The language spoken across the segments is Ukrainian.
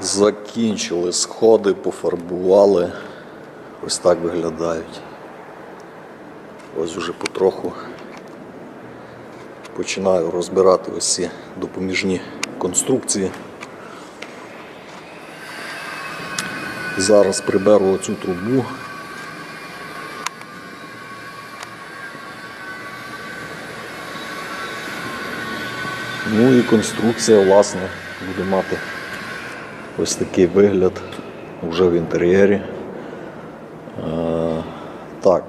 Закінчили сходи, пофарбували. Ось так виглядають. Ось вже потроху починаю розбирати ось ці допоміжні конструкції. Зараз приберу оцю трубу. Ну і конструкція, власне, буде мати ось такий вигляд вже в інтер'єрі. Е, так,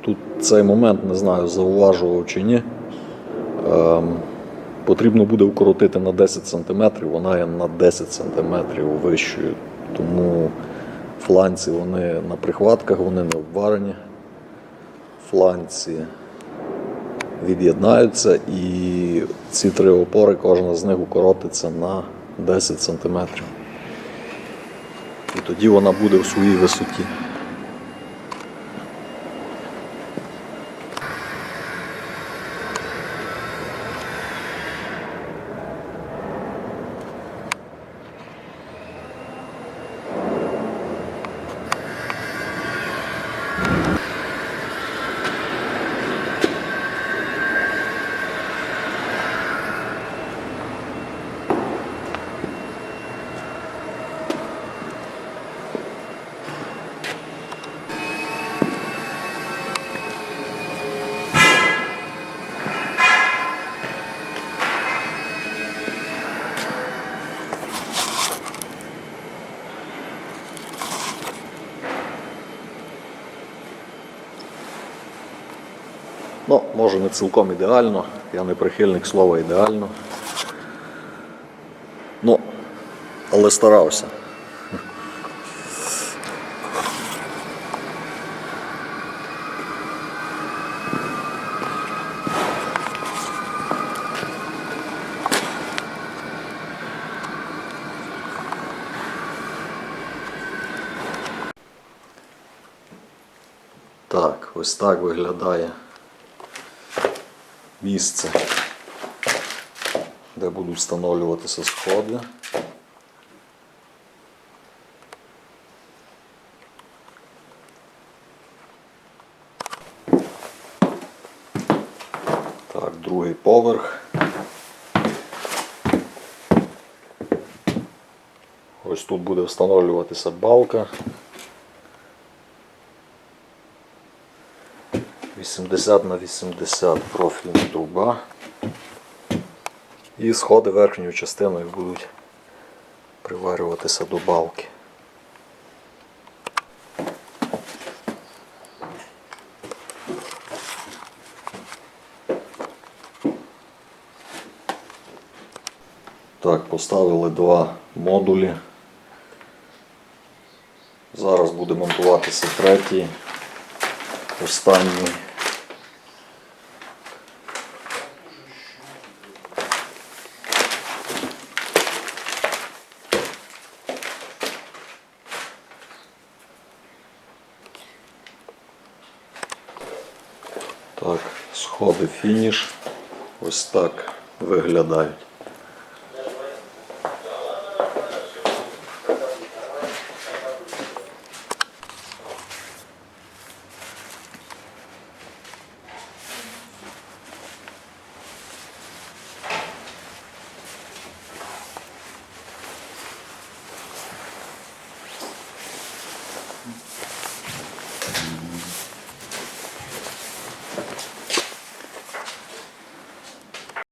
тут цей момент не знаю, зауважував чи ні. Ем, потрібно буде укоротити на 10 см, вона є на 10 см вищою. Тому фланці вони на прихватках, вони не обварені. Фланці від'єднаються і ці три опори, кожна з них укоротиться на 10 см. І тоді вона буде в своїй висоті. Ну, може не цілком ідеально, я не прихильник слова ідеально. Ну, але старався. Так, ось так виглядає місце, де будуть встановлюватися сходи. Так, другий поверх. Ось тут буде встановлюватися балка. 80 на 80 профільна труба. І сходи верхньою частиною будуть приварюватися до балки. Так, поставили два модулі. Зараз буде монтуватися третій, останній. Так, сходи фініш. Ось так виглядають.